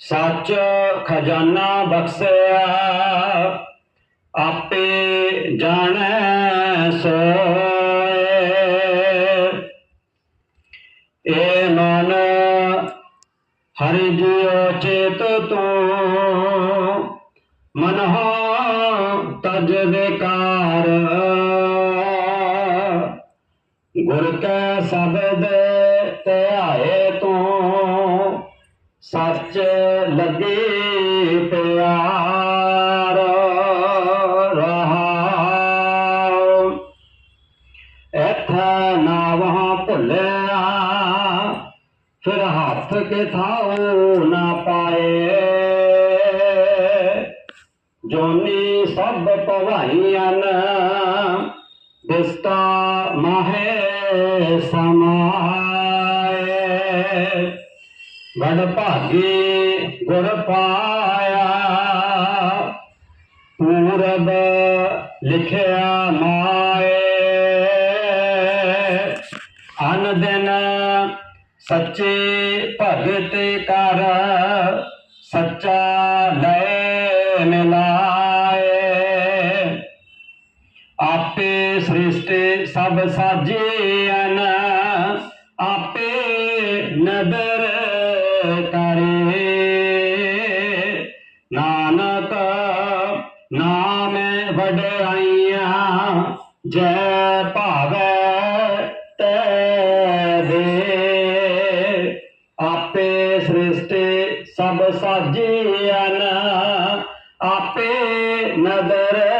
ਸੱਚ ਖਜ਼ਾਨਾ ਬਖਸ਼ਿਆ, ਆਪੇ ਜਾਣੈ ਸੋਏ। ਏ ਮਨ, ਹਰਿ ਜਿਉ ਚੇਤ ਤੂੰ ਮਨ ਹੋ ਤਜ ਵਿਕਾਰ। ਗੁਰ ਕੈ ਸ਼ਬਦ ਸੱਚ ਲੱਗੇ ਪਿਆਰ ਰਹਾਉ। ਐਥਾ ਨਾਵਾਂ ਭੁੱਲਿਆ, ਫਿਰ ਹੱਥ ਕੇ ਥਾਉ ਨਾ ਪਾਏ। ਜੋਨੀ ਸਭ ਪਵਾਈਆਂ ਦਿਸਤਾ ਮਾਹੇ ਸਮਾਏ। ਬੜ ਭਾਗੀ ਗੁਰ ਪਾਇਆ, ਪੂਰਬ ਲਿਖਿਆ ਮਾਏ। ਅਨ ਦਿਨ ਸੱਚੇ ਭਗਤ ਕਰ ਸੱਚਾ ਲੈ ਮਿਲਾਏ। ਆਪੇ ਸ੍ਰਿਸ਼ਟ ਸਭ ਸਾਜੀਨ ਆਪੇ ਨਦਰ ਕਰੇ ਨਾਨਕ ਨਾਮ ਵਡਾਈਆਂ ਜੈ ਭਾਵੈ ਤੈ ਦੇ ਆਪੇ ਸ਼੍ਰਿਸ਼ਟੇ ਸਭ ਸਾਜੀਨ ਆਪੇ ਨਦਰ